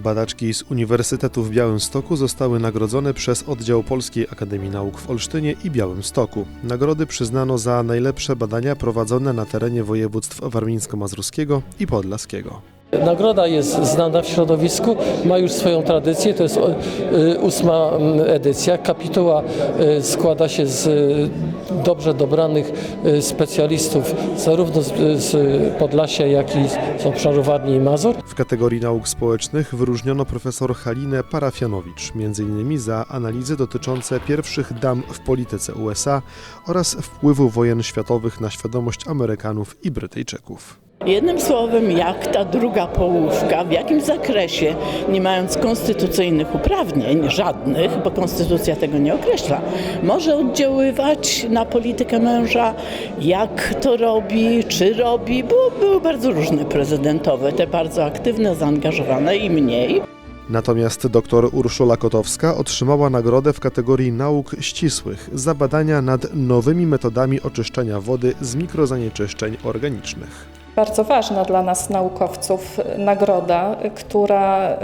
Badaczki z Uniwersytetu w Białymstoku zostały nagrodzone przez oddział Polskiej Akademii Nauk w Olsztynie i Białymstoku. Nagrody przyznano za najlepsze badania prowadzone na terenie województw warmińsko-mazurskiego i podlaskiego. Nagroda jest znana w środowisku, ma już swoją tradycję, to jest o, y, ósma edycja. Kapituła y, składa się z dobrze dobranych specjalistów zarówno z, Podlasia, jak i z obszaru Warmii i Mazur. W kategorii nauk społecznych wyróżniono profesor Halinę Parafianowicz, m.in. za analizy dotyczące pierwszych dam w polityce USA oraz wpływu wojen światowych na świadomość Amerykanów i Brytyjczyków. Jednym słowem, jak ta druga połówka, w jakim zakresie, nie mając konstytucyjnych uprawnień, żadnych, bo konstytucja tego nie określa, może oddziaływać na politykę męża, jak to robi, czy robi, bo były bardzo różne prezydentowe, te bardzo aktywne, zaangażowane i mniej. Natomiast dr Urszula Kotowska otrzymała nagrodę w kategorii nauk ścisłych za badania nad nowymi metodami oczyszczania wody z mikrozanieczyszczeń organicznych. Bardzo ważna dla nas naukowców nagroda, która, y,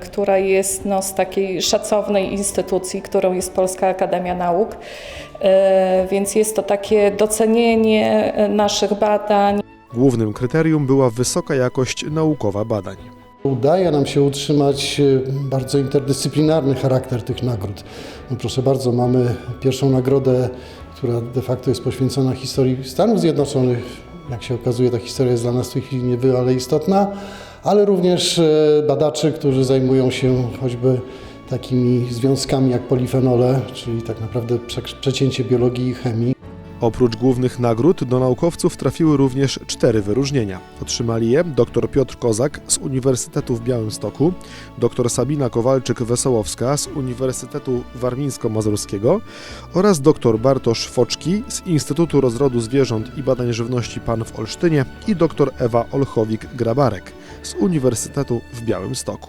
która jest no, z takiej szacownej instytucji, którą jest Polska Akademia Nauk. Y, Więc jest to takie docenienie y, naszych badań. Głównym kryterium była wysoka jakość naukowa badań. Udaje nam się utrzymać bardzo interdyscyplinarny charakter tych nagród. No proszę bardzo, mamy pierwszą nagrodę, która de facto jest poświęcona historii Stanów Zjednoczonych. Jak się okazuje, ta historia jest dla nas w tej chwili niebywale istotna, ale również e, badaczy, którzy zajmują się choćby takimi związkami jak polifenole, czyli tak naprawdę prze- przecięcie biologii i chemii. Oprócz głównych nagród do naukowców trafiły również cztery wyróżnienia. Otrzymali je dr Piotr Kozak z Uniwersytetu w Białymstoku, dr Sabina Kowalczyk-Wesołowska z Uniwersytetu Warmińsko-Mazurskiego oraz dr Bartosz Foczki z Instytutu Rozrodu Zwierząt i Badań Żywności PAN w Olsztynie i dr Ewa Olchowik-Grabarek z Uniwersytetu w Białymstoku.